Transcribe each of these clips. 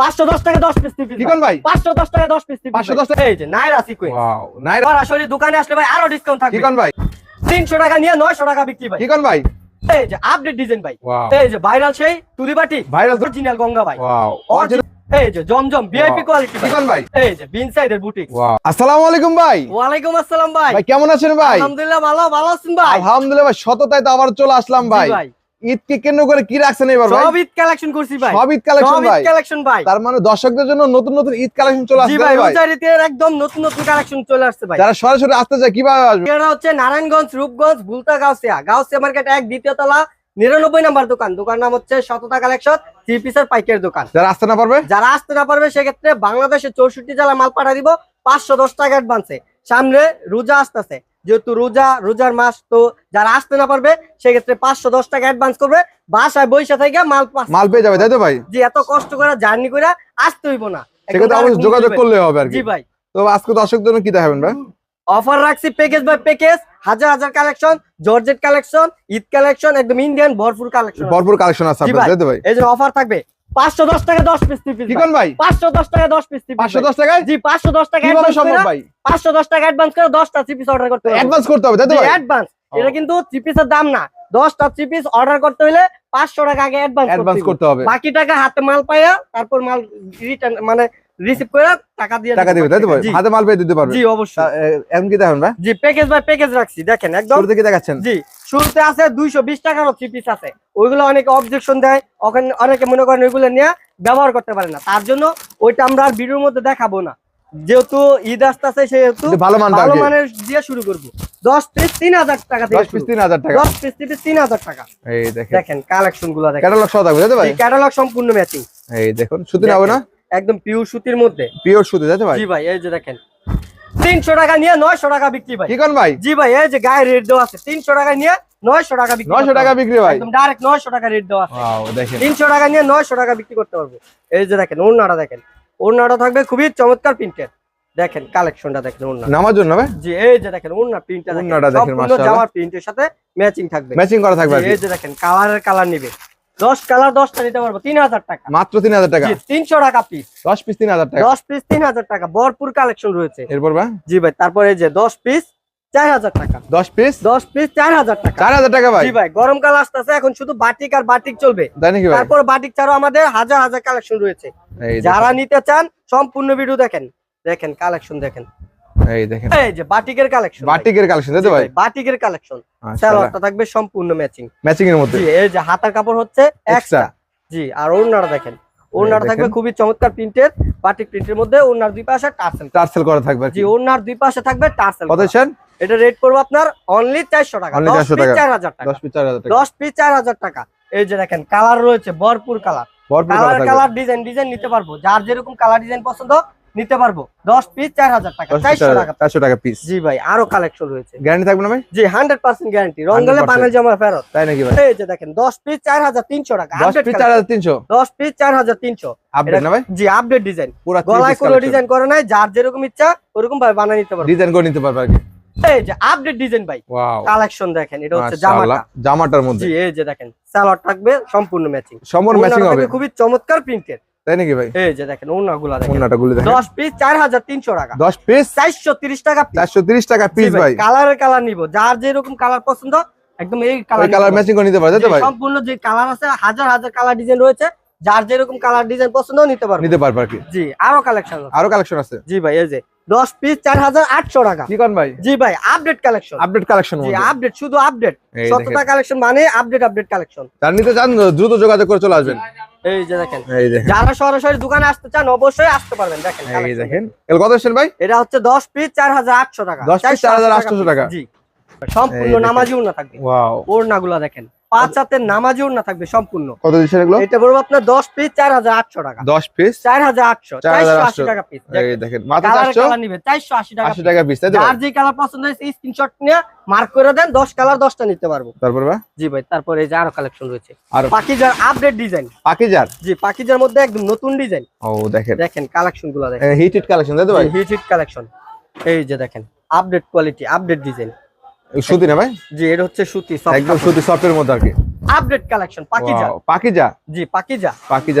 পাঁচশো দশ টাকা দশ পিস কি কোন ভাই? পাঁচশো দশ টাকা দশ পিস 510 টাকা? এই যে নাইরা সিকুয়েন্স নাইরা সরাসরি দোকানে আসলে ভাই আরও ডিসকাউন্ট থাকবে। কোন ভাই। তিনশো টাকা নিয়ে নয়শো টাকা বিক্রি ভাই। কি ভাই। এই যে আপডেট ডিজাইন ভাই। এই যে ভাইরাল সেই তুলিবাটি ভাইরাল অরিজিনাল গঙ্গা ভাই। এই যে জমজম ভিআইপি কোয়ালিটি কি ভাই। এই যে বিন সাইডের বুটিক আসসালামু আলাইকুম ভাই। ওয়ালাইকুম আসসালাম ভাই। ভাই কেমন আছেন ভাই? আলহামদুলিল্লাহ ভালো ভালো আছেন ভাই। আলহামদুলিল্লাহ ভাই শততায় তো আবার চলে আসলাম ভাই। ভাই। ঈদকে কেন্দ্র করে কি রাখছেন এবার সব ঈদ কালেকশন করছি ভাই। সব ঈদ কালেকশন ভাই। কালেকশন ভাই। তার মানে দর্শকদের জন্য নতুন নতুন ঈদ কালেকশন চলে আসছে ভাই ভাই? রোজার ঈদের একদম নতুন নতুন কালেকশন চলে আসছে ভাই। যারা সরাসরি আসতে চায় কীভাবে আসবে? এটা হচ্ছে নারায়ণগঞ্জ রূপগঞ্জ ভুলতা গাউসিয়া। গাউসিয়া মার্কেট এক দ্বিতীয় তলা নিরানব্বই নাম্বার দোকান। দোকান নাম হচ্ছে শততা কালেকশন থ্রি পিসের পাইকের দোকান। যারা আসতে না পারবে? যারা আসতে না পারবে সেক্ষেত্রে বাংলাদেশের চৌষট্টি জেলা মাল পাঠা দিব পাঁচশো দশ টাকা অ্যাডভান্সে সামনে রোজা আসতেছে। যেহেতু রোজা রোজার মাস তো যারা আসতে না পারবে সেক্ষেত্রে পাঁচশো দশ টাকা অ্যাডভান্স করবে। বাসায় বৈশা থেকে মাল মাল পেয়ে যাবে তাই তো ভাই? যে এত কষ্ট করে জার্নি করে আসতে হইব না। সেক্ষেত্রে যোগাযোগ করলে হবে আর কি। জি ভাই। তো আজকে দর্শকদের জন্য কি দেখাবেন ভাই? অফার রাখছি প্যাকেজ বাই প্যাকেজ হাজার হাজার collection georgette collection Eid collection একদম ইন্ডিয়ান ভরপুর কালেকশন ভরপুর কালেকশন আছে জি ভাই। এই জন্য অফার থাকবে পাঁচশো দশ টাকা দশ পিস পিস কি কোন ভাই? পাঁচশো দশ টাকা দশ পিস পাঁচশো দশ টাকায়? জি পাঁচশো দশ টাকা সম্ভব ভাই? পাঁচশো দশ টাকা অ্যাডভান্স করে দশটা থ্রি পিস অর্ডার করতে হবে। অ্যাডভান্স করতে হবে তাই তো অ্যাডভান্স এটা কিন্তু থ্রি দাম না। দশটা থ্রি অর্ডার করতে হলে পাঁচশো টাকা আগে অ্যাডভান্স করতে হবে। বাকি টাকা হাতে মাল পাইয়া তারপর মাল রিটার্ন মানে রিসিভ করে টাকা দিয়ে টাকা দিবে তাই তো ভাই? হাতে মাল পেয়ে দিতে পারবে। জি অবশ্যই। এখন কি দেখাবেন ভাই? জি প্যাকেজ বাই প্যাকেজ রাখছি। দেখেন একদম দেখাচ্ছেন। জি। শুরুতে আছে দুইশো বিশ টাকারও থ্রি পিস আছে। ওইগুলো অনেকে অবজেকশন দেয় ওখানে অনেকে মনে করেন ওইগুলো নিয়ে ব্যবহার করতে পারে না। তার জন্য ওইটা আমরা আর ভিডিওর মধ্যে দেখাবো না। যেহেতু ঈদ আসতেছে সেহেতু ভালো ভালো মানের দিয়ে শুরু করব। দশ পিস তিন হাজার টাকা দশ পিস তিন হাজার টাকা। দশ পিস পিস তিন হাজার টাকা। এই দেখেন। দেখেন কালেকশনগুলো দেখেন। ক্যাটালগ সহ থাকবে ভাই? ক্যাটালগ সম্পূর্ণ ম্যাচিং এই দেখুন সুতি না হবে না? একদম পিওর সুতির মধ্যে। পিওর সুতি ভাই? জি ভাই এই যে দেখেন। তিনশো টাকা নিয়ে নয়শো টাকা বিক্রি ভাই। কি ভাই? জি ভাই এই যে গায়ে রেট দেওয়া আছে তিনশো টাকা নিয়ে নয়শো টাকা বিক্রি নয়শো টাকা বিক্রি ভাই। একদম ডাইরেক্ট নয়শো টাকা রেট দেওয়া আছে। তিনশো টাকা নিয়ে নয়শো টাকা বিক্রি করতে পারব এই যে দেখেন ওড়নাটা দেখেন। ওড়নাটা থাকবে খুবই চমৎকার প্রিন্টের। দেখেন কালেকশনটা দেখেন ওড়না। নামার জন্য ভাই? জি এই যে দেখেন ওড়না প্রিন্টটা ওড়নাটা দেখেন দেখেন, সম্পূর্ণ মাশাআল্লাহ। জামার প্রিন্টের সাথে ম্যাচিং থাকবে। ম্যাচিং করা থাকবে এই যে দেখেন কালারের কালার নিবে। দশ কালার দশটা নিতে পারব তিন হাজার টাকা। মাত্র তিন হাজার টাকা তিনশো টাকা পিস দশ পিস তিন হাজার টাকা? দশ পিস তিন হাজার টাকা ভরপুর কালেকশন রয়েছে। এরপর ভাই জি ভাই তারপরে যে দশ পিস চার হাজার টাকা। দশ পিস দশ পিস চার হাজার টাকা। চার হাজার টাকা ভাই? জি ভাই গরমকাল আসতেছে এখন শুধু বাটিক আর বাটিক চলবে। তাই নাকি ভাই? তারপর বাটিক ছাড়াও আমাদের হাজার হাজার কালেকশন রয়েছে। যারা নিতে চান সম্পূর্ণ ভিডিও দেখেন। দেখেন কালেকশন দেখেন। এই দেখেন। এই যে বাটিকের কালেকশন বাটিকের কালেকশন তাই তো ভাই? বাটিকের কালেকশন মাশাআল্লাহ থাকবে সম্পূর্ণ ম্যাচিং ম্যাচিং এর মধ্যে। জি এই যে হাতার কাপড় হচ্ছে এক্সট্রা জি আর ওড়নাটা দেখেন। ওড়নাটা থাকবে খুবই চমৎকার প্রিন্টের বাটিক প্রিন্টের মধ্যে ওড়নার দুই পাশে টার্সেল টার্সেল করা থাকবে জি ওড়নার দুই পাশে থাকবে টার্সেল কত এটা রেট করব আপনার অনলি চারশো টাকা Only দশ পিস টাকা। চার হাজার টাকা। দশ পিস চার হাজার টাকা। দশ পিস চার হাজার টাকা। এই যে দেখেন কালার রয়েছে ভরপুর কালার ভরপুর কালার কালার ডিজাইন ডিজাইন নিতে পারব। যার যেরকম কালার ডিজাইন পছন্দ নিতে পারব। দশ পিস চার হাজার টাকা দশ পিস চারশো টাকা চারশো টাকা পিস জি ভাই আরও কালেকশন রয়েছে। গ্যারান্টি থাকবে না ভাই? জি হান্ড্রেড পার্সেন্ট গ্যারান্টি রঙ্গলে 100% বানাল জামা ফেরত। তাই নাকি ভাই? এই যে দেখেন দশ পিস চার হাজার তিনশো টাকা। দশ পিস চার হাজার তিনশো। দশ পিস চার হাজার তিনশো। আপডেট না ভাই? জি আপডেট ডিজাইন পুরো গলায় কোনো ডিজাইন করে নাই যার যেরকম ইচ্ছা ওরকম ভাবে বানিয়ে নিতে পারব। ডিজাইন করে নিতে পারবে আর কি। এই যে আপডেট ডিজাইন ভাই। ওয়াও কালেকশন দেখেন এটা হচ্ছে জামাটা। জামাটার মধ্যে। জি এই যে দেখেন সালোয়ার থাকবে সম্পূর্ণ ম্যাচিং সম্পূর্ণ ম্যাচিং হবে। খুবই চমৎকার প্রিন্টের তাই নাকি ভাই? এই যে দেখেন ওনাগুলা দেখেন। অন্যটা দেখেন। দশ পিস চার হাজার তিনশো টাকা। পিস টাকা পিস ভাই কালার নিব। যার যেরকম কালার পছন্দ একদম এই কালার কালার ম্যাচিং করে নিতে পারে ভাই? সম্পূর্ণ যে কালার আছে হাজার হাজার কালার ডিজাইন রয়েছে। যার যেরকম কালার ডিজাইন পছন্দ নিতে পারবে। নিতে পারবে আর কি। জি আরও কালেকশন আরও কালেকশন আছে? জি ভাই এই যে দশ পিস চার হাজার আটশো টাকা। কি করেন ভাই? জি ভাই আপডেট কালেকশন আপডেট কালেকশন জি আপডেট শুধু আপডেট সততা কালেকশন মানে আপডেট আপডেট কালেকশন যার নিতে চান দ্রুত যোগাযোগ করে চলে আসবেন। এই যে দেখেন। যারা সরাসরি দোকানে আসতে চান অবশ্যই আসতে পারবেন। দেখেন এই দেখেন। কত ভাই? এটা হচ্ছে দশ পিস চার হাজার আটশো টাকা। 10 piece 4,800 টাকা। জি। সম্পূর্ণ। নামাজি ওড়না থাকবে। ওয়াও। ওড়না গুলা দেখেন। পাঁচ হাতের নামাজি ওড়না থাকবে সম্পূর্ণ। কত দিচ্ছেন এগুলো? এটা বলব আপনার দশ পিস চার হাজার আটশো টাকা। দশ পিস চার হাজার আটশো 4,800 চারশো আশি টাকা পিস দেখেন। মাত্র কালার চারশো? কালার নিবে চারশো আশি টাকা আশি piece। টাকা পিস তাই তো? যার যে কালার পছন্দ হয়েছে স্ক্রিনশট নিয়ে মার্ক করে দেন দশ কালার দশটা নিতে পারব। তারপর জি ভাই তারপরে এই যে আরও কালেকশন রয়েছে। আর। পাকিজার আপডেট ডিজাইন পাকিজার জি পাকিজার মধ্যে একদম নতুন ডিজাইন ও দেখেন। দেখেন কালেকশনগুলা দেখেন। হিট হিট কালেকশন তাই তো ভাই? হিট হিট কালেকশন এই যে দেখেন আপডেট কোয়ালিটি আপডেট ডিজাইন সুতি না ভাই? জি এটা হচ্ছে সুতি একদম সুতি সফটের মধ্যে আর কি। Update collection Pakiza. পাকিজা? জি পাকিজা।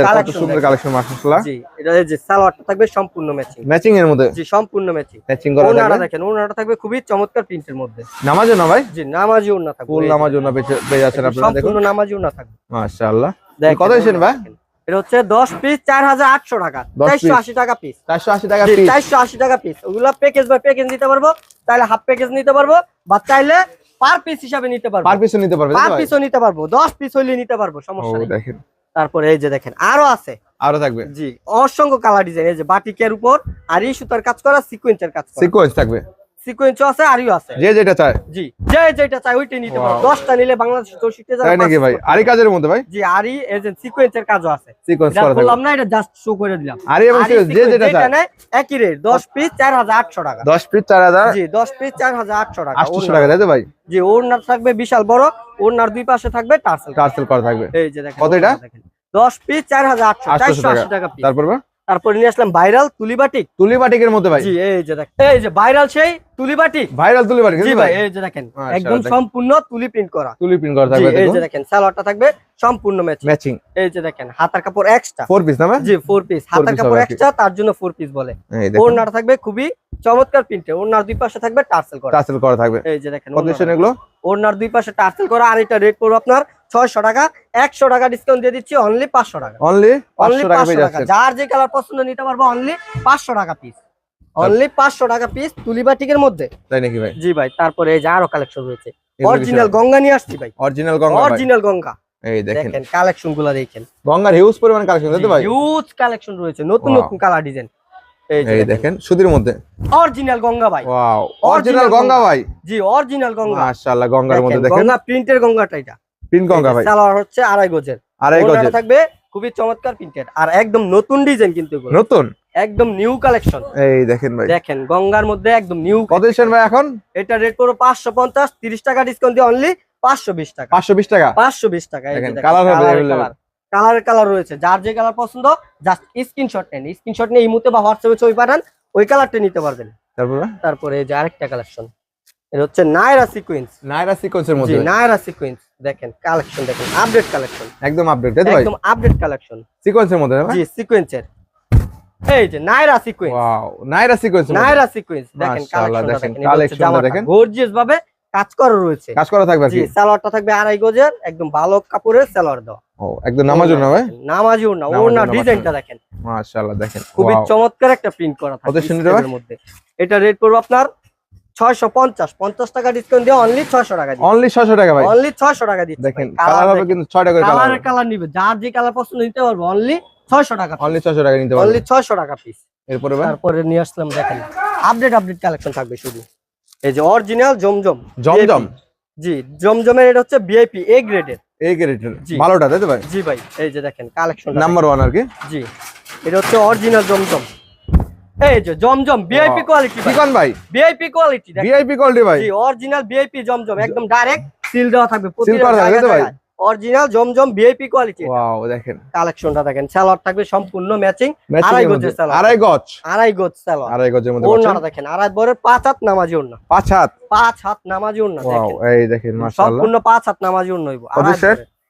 কত সুন্দর কালেকশন মাশাআল্লাহ। জি এটা যে সালোয়ারটা থাকবে সম্পূর্ণ ম্যাচিং ম্যাচিং এর মধ্যে? জি সম্পূর্ণ ম্যাচিং ম্যাচিং করা ওনাটা দেখেন ওনাটা থাকবে খুবই চমৎকার প্রিন্টের মধ্যে। নামাজও না ভাই? জি নামাজি ওনা থাকবে। ফুল এই যে, নামাজ জন্য পেয়ে যাচ্ছেন একদম আপনারা দেখুন। সম্পূর্ণ ওনা থাকবে। মাশাআল্লাহ। কত ওনাটা ভাই? এটা হচ্ছে দশ পিস চার হাজার আটশো টাকা। 10 চারশো আশি টাকা পিস 480 টাকা পিস চারশো আশি টাকা পিস ওগুলা প্যাকেজ বাই প্যাকেজ নিতে পারব তাহলে হাফ প্যাকেজ নিতে পারব বা চাইলে পার পিস হিসাবে নিতে পারব। পার পিসও নিতে পারবে পার পিসও নিতে পারব। দশ পিস হইলে নিতে পারব সমস্যা নেই। দেখেন। তারপরে এই যে দেখেন আরও আছে। আরও থাকবে। জি অসংখ্য কালার ডিজাইন এই যে বাটিকের উপর আর এই সুতার কাজ করা সিকুয়েন্সের কাজ করা। সিকোয়েন্স থাকবে। সিকুয়েন্সও আছে আরিও আছে। যে যেটা চায়। জি যে যেটা ওইটাই নিতে Wow. দশটা নিলে বাংলাদেশ চৌষট্টি তাই নাকি ভাই? আরি কাজের মধ্যে ভাই? জি আরি এজেন্ট সিকুয়েন্সের কাজও আছে। সিকোয়েন্স করা বললাম না এটা জাস্ট শো করে দিলাম। আরি এবং যে যেটা চায়। একই রেট দশ পিস চার হাজার আটশো টাকা। 10 পিস 4000 জি দশ পিস চার হাজার আটশো টাকা 800 ওড়না। টাকা তাই তো ভাই? জি থাকবে বিশাল বড় ওড়নার দুই পাশে থাকবে টার্সেল টার্সেল করা থাকবে। এই যে দেখেন কত এটা? ওড়না দেখেন। দশ পিস চার হাজার আটশো 800 টাকা। তারপর তারপরে নিয়ে আসলাম ভাইরাল তুলিবাটিক তুলিবাটিকের মধ্যে ভাই। জি এই যে দেখেন এই যে ভাইরাল সেই তুলিবাটিক ভাইরাল তুলি বাটিক জি ভাই এই যে দেখেন একদম সম্পূর্ণ তুলি প্রিন্ট করা। তুলি প্রিন্ট করা থাকবে এই যে দেখেন। সালোয়ারটা থাকবে সম্পূর্ণ ম্যাচিং ম্যাচিং এই যে দেখেন হাতার কাপড় এক্সট্রা ফোর পিস না ভাই? জি ফোর পিস হাতার কাপড় এক্সট্রা তার জন্য ফোর পিস বলে। ওড়নাটা থাকবে খুবই চমৎকার প্রিন্টে ওড়নার দুই পাশে থাকবে টার্সেল করা। টার্সেল করা থাকবে। এই যে দেখেন দিচ্ছেন এগুলো? ওড়নার দুই পাশে টার্সেল করা আর এটা রেট করব আপনার ছয়শো টাকা। একশো টাকা ডিসকাউন্ট দিয়ে দিচ্ছি অনলি পাঁচশো টাকা। অনলি অনলি 500 টাকা পেয়ে টাকা। যার যে কালার পছন্দ নিতে পারব অনলি পাঁচশো টাকা পিস অনলি পাঁচশো টাকা পিস তুলিবাটিকের মধ্যে। তাই নাকি ভাই? জি ভাই তারপরে এই যে আরও কালেকশন রয়েছে। অরিজিনাল গঙ্গা নিয়ে আসছি ভাই। Original Ganga original Ganga. এই দেখেন। কালেকশনগুলা দেখেন। গঙ্গার হিউজ পরিমাণ কালেকশন ভাই। হিউজ কালেকশন রয়েছে। নতুন নতুন কালার ডিজাইন এই এই দেখেন। সুতির মধ্যে। অরিজিনাল গঙ্গা ভাই। Wow original Ganga Ganga. ভাই। জি অরিজিনাল গঙ্গা। মাশাআল্লাহ গঙ্গার মধ্যে দেখেন, দেখেন গঙ্গা প্রিন্টের গঙ্গাটা এটা পিন গঙ্গা ভাই। সালোয়ার হচ্ছে আড়াই গজের। আড়াই গজের। থাকবে খুবই চমৎকার প্রিন্টেড আর একদম নতুন ডিজাইন কিন্তু নতুন? একদম নিউ কালেকশন এই দেখেন ভাই। দেখেন গঙ্গার মধ্যে একদম নিউ ভাই এখন? এটা রেট পাঁচশো পঞ্চাশ তিরিশ টাকা ডিসকাউন্ট দিয়ে অনলি পাঁচশো বিশ টাকা। পাঁচশো বিশ টাকা? পাঁচশো বিশ টাকা হবে। কালারের কালার রয়েছে। যার যে কালার পছন্দ জাস্ট স্ক্রিনশট নেন। স্ক্রিনশট নিয়ে এই মুহূর্তে বা হোয়াটসঅ্যাপে ছবি পাঠান ওই কালারটা নিতে পারবেন। তারপরে? তারপরে এই যে আরেকটা কালেকশন এটা হচ্ছে নায়রা সিকোয়েন্স নাইরা সিকোয়েন্সের জি মধ্যে। নায়রা সিকোয়েন্স দেখেন কালেকশন দেখেন আপডেট কালেকশন একদম আপডেট তাই একদম আপডেট কালেকশন সিকোয়েন্সের মধ্যে জি সিকোয়েন্সের এই যে নায়রা সিকোয়েন্স ওয়াও নাইরা সিকোয়েন্সের মধ্যে। নায়রা সিকোয়েন্স দেখেন দেখেন। দেখেন গর্জিয়াস ভাবে কাজ করা রয়েছে। কাজ করা থাকবে জি সালোয়ারটা থাকবে আড়াই গজের একদম ভালো কাপড়ের সালোয়ার দেওয়া। ও একদম নামাজ না ভাই? নামাজি ওড়না নামাজি ওড়না ওড়না ডিজাইনটা দেখেন। মাশাআল্লাহ দেখেন। খুবই চমৎকার একটা প্রিন্ট করা থাকে মধ্যে। এটা রেট করব আপনার টাকা ডিসকাউন্ট দিয়ে অনলি টাকা দিচ্ছি। অনলি 600 টাকা ভাই। অনলি ছয়শো টাকা দিচ্ছি দেখেন কালার হবে কিন্তু 6 টাকা কালার কালার নিবে। যার যে কালার পছন্দ নিতে পারব অনলি ছয়শো টাকা অনলি 600 টাকা নিতে অনলি টাকা পিস এরপরে ভাই? তারপরে নিয়ে আসলাম দেখেন। আপডেট আপডেট কালেকশন থাকবে শুধু। এই যে অরিজিনাল জমজম জমজম? জি জমজমের এটা হচ্ছে ভিআইপি এ গ্রেডের এ গ্রেডের ভালোটা তাই তো ভাই? জি ভাই এই যে দেখেন কালেকশন নাম্বার 1 আর কি? জি এটা হচ্ছে অরিজিনাল জমজম। এই যে জমজম ভিআইপি কোয়ালিটি কোন ভাই। ভিআইপি কোয়ালিটি ভিআইপি কোয়ালিটি ভাই। জি অরিজিনাল ভিআইপি জমজম একদম ডাইরেক্ট সিল দেওয়া থাকবে করা থাকবে তো ভাই? Original Zamzam VIP quality wow দেখেন। কালেকশনটা দেখেন সালোয়ার থাকবে সম্পূর্ণ ম্যাচিং আড়াই গজের সালোয়ার। আড়াই গজ। আড়াই গজ সালোয়ার আড়াই গজের মধ্যে পাচ্ছেন দেখেন আড়াই বরের পাঁচ হাত নামাজি ওড়না। পাঁচ হাত। পাঁচ হাত নামাজি ওয়াও দেখেন। এই দেখেন মাশাআল্লাহ। সম্পূর্ণ পাঁচ হাত নামাজি ওড়না হইব?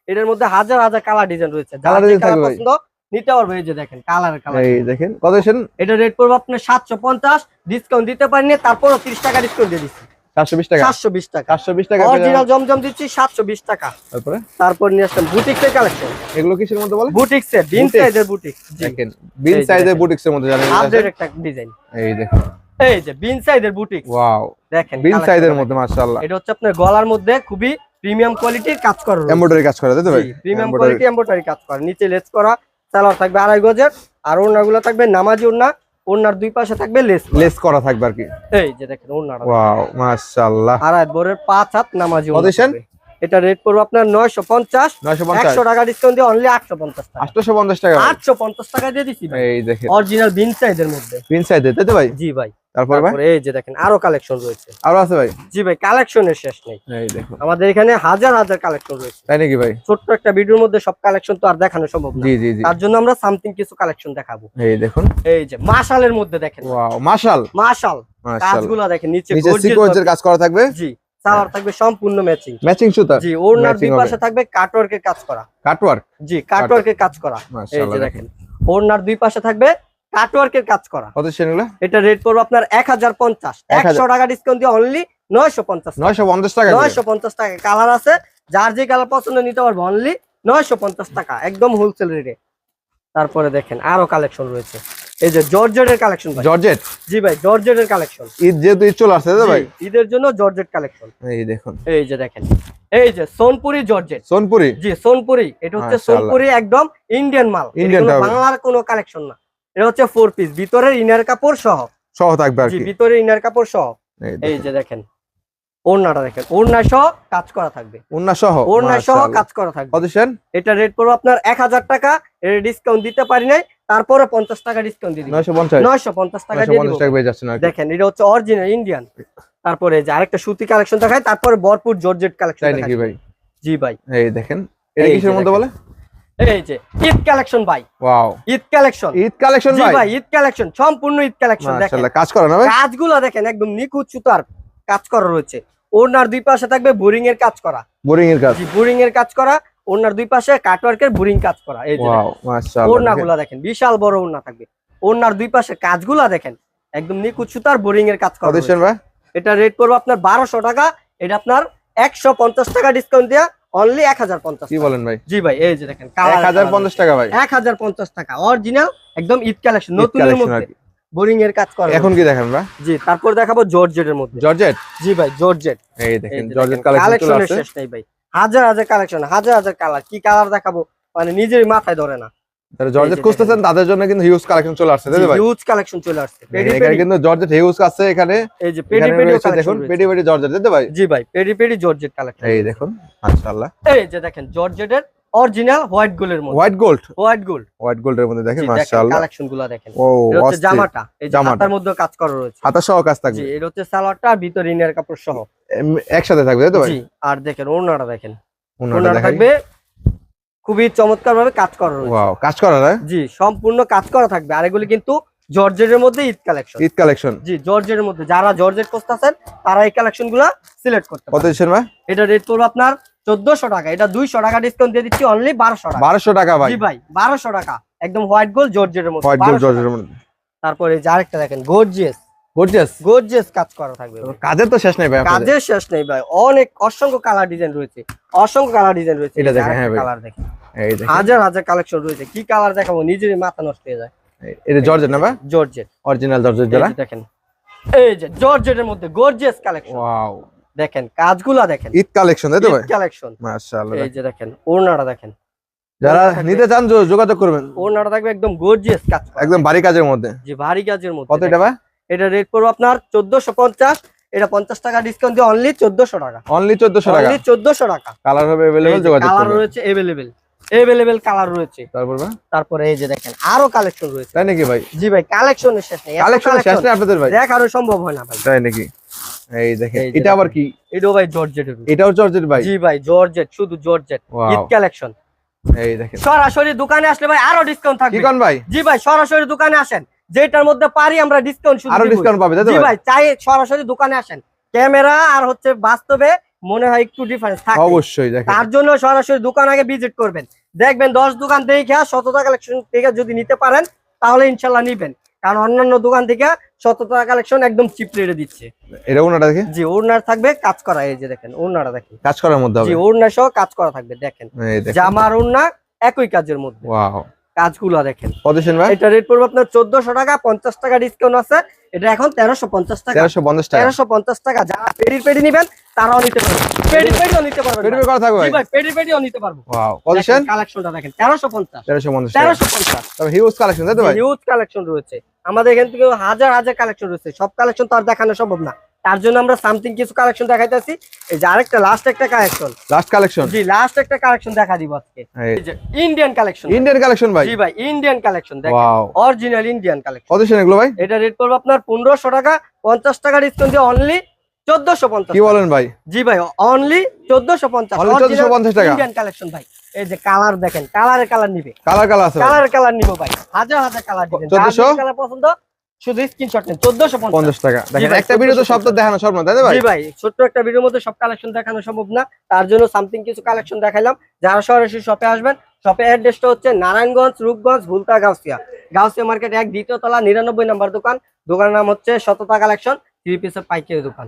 এটার মধ্যে হাজার হাজার কালার ডিজাইন রয়েছে। কালার থাকবে পছন্দ নিতে পারবে। এই যে দেখেন কালার কালার এই দেখেন কত দিচ্ছেন? এটা রেট পড়বে আপনার সাতশো পঞ্চাশ ডিসকাউন্ট দিতে পারিনি তারপরও তিরিশ টাকা ডিসকাউন্ট দিয়ে দিচ্ছি। 420 টাকা? সাতশো বিশ টাকা। 420 টাকা অরিজিনাল জমজম দিচ্ছি সাতশো বিশ টাকা। তারপরে? তারপর নিয়ে আসলাম বুটিক্সের কালেকশন। এগুলো কিসের মধ্যে বলে? বুটিক্সের বিন সাইজের বুটিক দেখেন বিন এই যে সাইজের বুটিক্সের মধ্যে জানেন আপডেট একটা ডিজাইন। এই দেখেন। এই যে বিন সাইজের বুটিক ওয়াও। দেখেন বিন সাইজের মধ্যে মাশাআল্লাহ। এটা হচ্ছে আপনার গলার মধ্যে খুবই প্রিমিয়াম কোয়ালিটির কাজ করা এমব্রয়ডারি কাজ করে তাই তো ভাই? প্রিমিয়াম Embroidery- কোয়ালিটি এমব্রয়ডারি কাজ করা। নিচে লেস করা সালোয়ার থাকবে আড়াই গজের আর ওড়নাগুলো থাকবে নামাজি ওড়না। ওড়নার দুই পাশে থাকবে লেস লেস করা থাকবে আর কি এই যে দেখেন ওনার ওয়াও মাশাআল্লাহ আর বরের পাঁচ হাত নামাজি? থাকবে। এটা রেট পড়বে আপনার নয়শো পঞ্চাশ 950 একশো টাকা ডিসকাউন্ট দিয়ে অনলি আটশো পঞ্চাশ টাকা। 850 টাকা আটশো পঞ্চাশ টাকা দিয়ে দিচ্ছি এই দেখেন। অরিজিনাল বিন সাইজের মধ্যে। বিন সাইজের তাই তো ভাই? জি ভাই। তারপরে এই যে দেখেন আরও কালেকশন রয়েছে। আরও আছে ভাই? জি ভাই কালেকশনের শেষ নেই। এই দেখুন। আমাদের এখানে হাজার হাজার কালেকশন রয়েছে। তাই নাকি ভাই? ছোট্ট একটা ভিডিওর মধ্যে সব কালেকশন তো আর দেখানো সম্ভব না। জি জি জি। তার জন্য আমরা সামথিং কিছু কালেকশন দেখাবো। এই দেখুন। এই যে মাশালের মধ্যে দেখেন। ওয়াও মাশাল। মাশাল। মাশাল। কাজগুলো দেখেন নিচে কাজ করা থাকবে। জি। সালোয়ার থাকবে সম্পূর্ণ ম্যাচিং ম্যাচিং সুতা? জি ওড়নার দুই পাশে থাকবে কাটওয়ার্কের কাজ করা। কাটওয়ার্ক জি কাটওয়ার্কের কাজ করা। এই যে দেখেন। ওড়নার দুই পাশে থাকবে কাটওয়ার্কের কাজ করা। কত সেগুলো এটা রেট পড়বে আপনার এক হাজার পঞ্চাশ। একশো টাকা ডিসকাউন্ট দিয়ে অনলি নয়শো পঞ্চাশ নয়শো পঞ্চাশ টাকা করে। নয়শো পঞ্চাশ টাকা। কালার আছে যার যে কালার পছন্দ নিতে পারবে অনলি নয়শো পঞ্চাশ টাকা। একদম হোলসেল রেটে তারপরে দেখেন আরও কালেকশন রয়েছে। এই যে জর্জেটের কালেকশন ভাই। জর্জেট? জি ভাই জর্জেটের কালেকশন ঈদ যেহেতু ঈদ চলে আসছে ভাই? ঈদের জন্য জর্জেট কালেকশন এই দেখুন। এই যে দেখেন এই যে সোনপুরি জর্জেট। সোনপুরি? জি সোনপুরি। এটা হচ্ছে সোনপুরি একদম ইন্ডিয়ান মাল। কোনো বাংলার কোনো কালেকশন না। এটা হচ্ছে ফোর পিস ভিতরের ইনার কাপড় সহ। সহ থাকবে আর জি কি। ভিতরে ইনার কাপড় সহ। এই যে দেখেন ওড়নাটা দেখেন। ওড়না সহ কাজ করা থাকবে। উন্না সহ? ওড়না সহ কাজ করা থাকবে। কত এটা রেট পড়বে আপনার এক হাজার টাকা। এর ডিসকাউন্ট দিতে পারি নাই। তারপরে পঞ্চাশ টাকা ডিসকাউন্ট দিয়ে টাকা দিয়ে টাকা পেয়ে যাচ্ছেন দেখেন এটা হচ্ছে অরিজিনাল ইন্ডিয়ান তারপরে যে আরেকটা সুতি কালেকশন দেখায় তারপরে ভরপুর জর্জেট কালেকশন তাই নাকি ভাই? জি ভাই। এই দেখেন এটা কিসের মধ্যে বলে? এই যে ঈদ কালেকশন ভাই। Wow. Eid collection Eid collection ভাই? ভাই ঈদ কালেকশন সম্পূর্ণ ঈদ কালেকশন দেখেন। মাশাআল্লাহ কাজ করে না ভাই? কাজগুলো দেখেন একদম নিখুঁত সুতার কাজ করা রয়েছে। ওনার দুই পাশে থাকবে বোরিং এর কাজ করা। বোরিং এর কাজ। বোরিং এর কাজ করা। ওনার দুই পাশে কাটওয়ার্কের বোরিং কাজ করা এই যে দেখেন। বিশাল বড় ওড়না থাকবে। ওড়নার দুই পাশে কাজগুলা দেখেন একদম নিখুঁত সুতার বোরিং এর কাজ করা এটা রেট করব আপনার বারোশো টাকা এটা আপনার একশো পঞ্চাশ টাকা ডিসকাউন্ট দেওয়া অনলি এক হাজার পঞ্চাশ কি বলেন ভাই? জি ভাই এই যে দেখেন এক হাজার পঞ্চাশ টাকা ভাই। এক হাজার পঞ্চাশ টাকা অরিজিনাল একদম ঈদ কালেকশন নতুনের মধ্যে। বোরিং এর কাজ করা এখন কি দেখেন ভাই? জি তারপর দেখাবো জর্জেটের মধ্যে। জর্জেট জি ভাই জর্জেট এই দেখেন জর্জেট কালেকশন শেষ নেই ভাই। হাজার হাজার কালেকশন হাজার হাজার কালার কি কালার দেখাবো? মানে নিজের মাথায় ধরে না। যারা জর্জেট খুঁজতেছেন তাদের জন্য কিন্তু হিউজ কালেকশন চলে আসছে তাই ভাই? হিউজ কালেকশন চলে আসছে। এখানে কিন্তু জর্জেট হিউজ আছে এখানে। এই যে পেডি পেডি দেখুন পেডি পেডি জর্জেট তাই ভাই? জি ভাই পেডি পেডি জর্জেট কালেকশন এই দেখুন মাশাআল্লাহ। এই যে দেখেন জর্জেটের অরিজিনাল হোয়াইট গোল্ডের মধ্যে। White gold white gold white গোল্ডের মধ্যে দেখেন মাশাআল্লাহ। কালেকশনগুলা দেখেন। ও হচ্ছে জামাটা। এই যে জামাটা। হাতার মধ্যে কাজ করা রয়েছে। হাতা সহ কাজ থাকবে। জি এটা হচ্ছে সালোয়ারটা আর ভিতরে ইনার কাপড় সহ। একসাথে থাকবে তাই তো ভাই? জি আর দেখেন ওড়নাটা দেখেন। ওড়নাটা থাকবে খুবই চমৎকার ভাবে কাজ করা রয়েছে। ওয়াও কাজ করা না? জি সম্পূর্ণ কাজ করা থাকবে। আর এগুলি কিন্তু জর্জেটের মধ্যে ঈদ কালেকশন। ঈদ কালেকশন। জি জর্জেটের মধ্যে। যারা জর্জেট খুঁজতেছেন তারা এই কালেকশনগুলা সিলেক্ট করতে কত দিচ্ছেন ভাই? এটা রেট পড়বে আপনার চোদ্দশো টাকা। এটা দুইশো টাকা ডিসকাউন্ট দিয়ে দিচ্ছি অনলি বারোশো টাকা। বারোশো টাকা ভাই। ভাই বারোশো টাকা। একদম হোয়াইট গোল্ড জর্জেটের মধ্যে। হোয়াইট গোল্ড 1200 জর্জেটের তারপরে যে আরেকটা দেখেন গর্জিয়াস গর্জিয়াস গর্জিয়াস কাজ করা থাকবে কাজের তো শেষ নেই ভাই কাজের শেষ নেই ভাই। অনেক অসংখ্য কালার ডিজাইন রয়েছে। অসংখ্য কালার ডিজাইন রয়েছে। এটা দেখেন, হ্যাঁ ভাই। কালার দেখেন। হাজার হাজার কালেকশন রয়েছে। কি কালার দেখাবো? নিজেরই মাথা নষ্ট হয়ে যায়। এটা জর্জেট না ভাই? জর্জেট। অরিজিনাল জর্জেট দেখেন। এই যে জর্জেটের মধ্যে গর্জিয়াস কালেকশন ওয়াও দেখেন কাজগুলা দেখেন। ঈদ কালেকশন তাই তো ভাই? কালেকশন মাশাআল্লাহ এই যে দেখেন ওড়নাটা দেখেন। যারা নিতে চান যোগাযোগ করবেন। ওড়নাটা থাকবে একদম গর্জিয়াস কাজ একদম ভারী কাজের মধ্যে। যে ভারী কাজের মধ্যে। কত এটা ভাই? এটা রেট পড়বে আপনার চোদ্দশো পঞ্চাশ এটা পঞ্চাশ টাকা ডিসকাউন্ট দিয়ে অনলি চোদ্দশো টাকা। অনলি চোদ্দশো টাকা? অনলি চোদ্দশো টাকা। কালার হবে অ্যাভেলেবেল যোগাযোগ কালার রয়েছে এভেলেবেল এভেলেবেল কালার রয়েছে। তারপর ভাই? তারপরে এই যে দেখেন আরও কালেকশন রয়েছে। তাই নাকি ভাই? জি ভাই কালেকশনের শেষ নেই কালেকশন শেষ নেই আপনাদের ভাই? দেখানো সম্ভব হয় না ভাই। তাই নাকি? এই দেখেন এটা আবার কি? এটাও ভাই জর্জেটের এটাও জর্জেট ভাই? জি ভাই জর্জেট শুধু জর্জেট। ঈদ কালেকশন। এই দেখেন। সরাসরি দোকানে আসলে ভাই আরও ডিসকাউন্ট কি থাকবে কোন ভাই? জি ভাই সরাসরি দোকানে আসেন। যেটার মধ্যে পারি আমরা ডিসকাউন্ট শুধু আরও ডিসকাউন্ট পাবে জি ভাই? ভাই চাই সরাসরি দোকানে আসেন। ক্যামেরা আর হচ্ছে বাস্তবে মনে হয় একটু ডিফারেন্স থাকে। অবশ্যই দেখেন। তার জন্য সরাসরি দোকান আগে ভিজিট করবেন। দেখবেন দশ দোকান দেখে শততা কালেকশন থেকে যদি নিতে পারেন তাহলে ইনশাল্লাহ নিবেন। কারণ অন্যান্য দোকান থেকে সততা কালেকশন একদম চিপ রেটে দিচ্ছে। এটা ওনাটা দেখে? জি ওনার থাকবে কাজ করা এই যে দেখেন ওড়নাটা দেখেন। কাজ করার মধ্যে হবে। জি ওনার সহ কাজ করা থাকবে দেখেন। জামার ওনার একই কাজের মধ্যে। ওয়াও কাজগুলো দেখেন। দিচ্ছেন ভাই? এটা রেট পড়বে আপনার 1400 টাকা পঞ্চাশ টাকা ডিসকাউন্ট আছে। এটা এখন তেরোশো পঞ্চাশ টাকা। তেরোশো পঞ্চাশ টাকা। তেরোশো পঞ্চাশ টাকা। যারা পেডি পেডি নেবেন তারাও নিতে পারবেন। পেডি পেডিও নিতে পারবেন পেডি করা থাকবে ভাই? পেডি পেডিও নিতে পারব। ওয়াও কত কালেকশনটা দেখেন তেরোশো পঞ্চাশ। তেরোশো পঞ্চাশ টাকা। তেরোশো পঞ্চাশ। তবে হিউজ কালেকশন তাই তো ভাই? হিউজ কালেকশন রয়েছে। আমাদের এখান থেকে হাজার হাজার কালেকশন রয়েছে। সব কালেকশন তো আর দেখানো সম্ভব না। তার জন্য আমরা সামথিং কিছু কালেকশন দেখাইতেছি। এই যে আরেকটা লাস্ট একটা কালেকশন লাস্ট কালেকশন জি লাস্ট একটা কালেকশন দেখা দিব আজকে। এই যে ইন্ডিয়ান কালেকশন ইন্ডিয়ান কালেকশন ভাই? জি ভাই ইন্ডিয়ান কালেকশন দেখেন। ওয়াও অরিজিনাল ইন্ডিয়ান কালেকশন কত দিচ্ছেন এগুলো ভাই? এটা রেট পড়বে আপনার পনেরোশো টাকা পঞ্চাশ টাকা ডিসকাউন্ট দিয়ে অনলি চোদ্দশো পঞ্চাশ কি বলেন ভাই? জি ভাই অনলি চোদ্দশো পঞ্চাশ। Only 1450 টাকা। ইন্ডিয়ান কালেকশন ভাই। এই যে কালার দেখেন কালারে কালার নিবে। কালার কালার আছে। কালার কালার নিব ভাই হাজার হাজার কালার দিবেন 1400? কালার পছন্দ শুধু স্ক্রিনশট নেন চোদ্দশো পঞ্চাশ। পঞ্চাশ টাকা। দেখেন একটা ভিডিও তো সব তো দেখানো সব না তাই না ভাই? জি ভাই ছোট্ট একটা ভিডিওর মধ্যে সব কালেকশন দেখানো সম্ভব না। তার জন্য সামথিং কিছু কালেকশন দেখাইলাম। যারা সরাসরি শপে আসবেন শপে অ্যাড্রেসটা হচ্ছে নারায়ণগঞ্জ রূপগঞ্জ ভুলতা গাউসিয়া। গাউসিয়া মার্কেট এক দ্বিতীয় তলা নিরানব্বই নাম্বার দোকান। দোকানের নাম হচ্ছে শততা কালেকশন থ্রি পিসের পাইকারি দোকান।